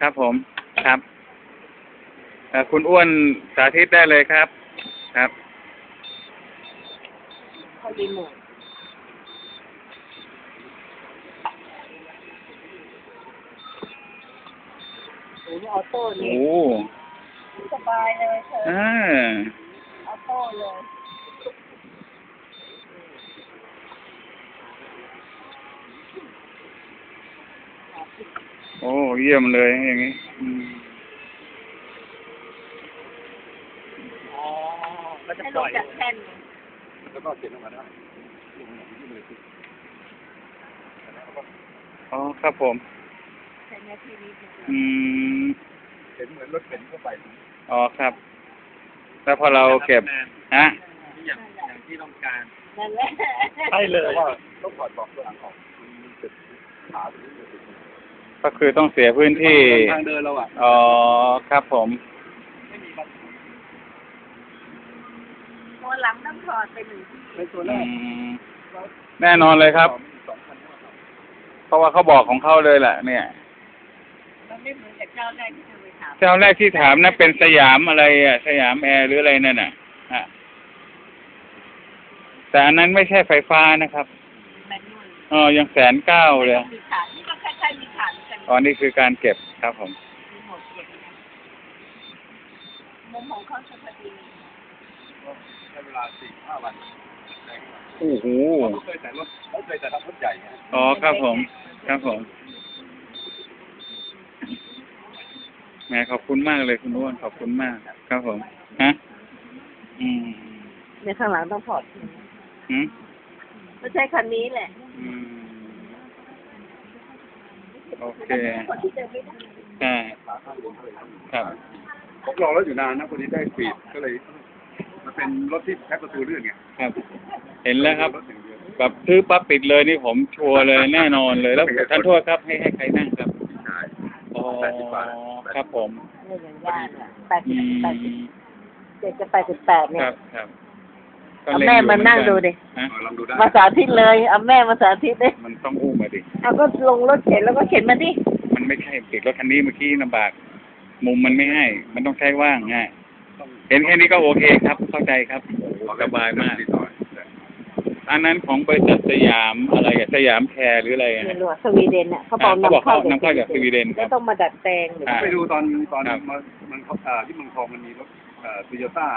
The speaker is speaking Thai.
ครับผมครับเอ่อคุณอ้วนสาธิตได้เลยครับ ครับเขารีโมทโอ้โหออโต้โอ้นี่สบายเลยเธออ่าออโต้เลย โอ้เยี่ยมเลยอย่างนี้อืมอ๋อก็จะปล่อยจากแท่นแล้วก็เขียนออกมาได้อ๋อครับผมใช้หน้าที่นี้อืมเห็นเหมือนรถเข็นเข้าไปอ๋อครับ แล้วพอเราเก็บฮะอย่างอย่างที่ต้องการนั่นแหละใช่เลยว่าต้องถอดบอกตัวหลังออกมันจุดขาหรือจุด ก็คือต้องเสียพื้นที่ ทางเดินเราอะ อ๋อ ครับผม ไม่มีบัตรตัวหลังต้องถอดไปหนึ่งที่เป็นตัวแรอืกมแน่นอนเลยครับ สองพันห้าครับเพราะว่าเขาบอกของเขาเลยแหละเนี่ย มันไม่เหมือนกับเจ้าแรกที่เธอไปถามเจ้าแรกที่ถามนะเป็นสยามอะไรอะ สยามแอร์หรืออะไรนั่นน่ะฮะแต่อันนั้นไม่ใช่ไฟฟ้านะครับ แมนนวลอ๋อยังแสนเก้าเลยมีฐาน อ๋อนี่คือการเก็บครับผมมีหมดเก็บนะมุมของเขาจะพอดีใช้เวลาสี่ห้าวันโอ้โหเขาเคยแต่รถเขาเคยแต่ทำรถใหญ่ไงอ๋อครับผม ครับผมแหมขอบคุณมากเลยคุณอ้วนขอบคุณมาก ครับผมฮะอืมในข้างหลังต้องถอดอืมไม่ใช่คันนี้แหละ อืม โอเคคนที่เดินไม่ได้ใช่ขาข้างบนเขาเลยครับผมรอแล้วอยู่นานนะคนนี้ได้ฟีดก็เลยมันเป็นรถที่ใช้ประตูเลื่อนไงครับ เห็นแล้วครับรถอย่างเดียวแบบซื้อปั๊บปิดเลยนี่ผมชัวร์เลยแน่นอนเลยแล้วท่านโทษครับให้ให้ใครนั่งครับใช่อ๋อครับผมเรื่องอย่างย่านอะแปดอืสิบแปดสิบมเจ็ดจะแปดสิบแปดเนี่คยรับครับก็ เอาเล็แม่อยู่มานั่งเหอดูกัดิฮะลองดูได้ มาสาธิตเลยเอาแม่มาสาธิตเลยมันต้องอุ้มมาดิ เอาก็ลงรถเข็นแล้วก็เข็นมาดิมันไม่ใช่ติดรถคันนี้เมื่อกี้ลำบาก มุมมันไม่ให้ มันต้องใช้ว่างไงเห็นแค่นี้ก็โอเคครับ เข้าใจครับโอ้โหสบายมาก อันนั้นของบริษัทสยามอะไรอะสยามแคร์หรืออะไรอะไม่รู้อะสวีเดนอะเขาบอกอ่าเขาบอกนำเข้าเขานำเข้าจากสวีเดนครับแล้วต้องมาดัดแปลงหรือ อ่า ไปดูตอนตอนครับมันมันเขาอ่าที่เมืองทองมันมีรถเอ่อโตโยต้า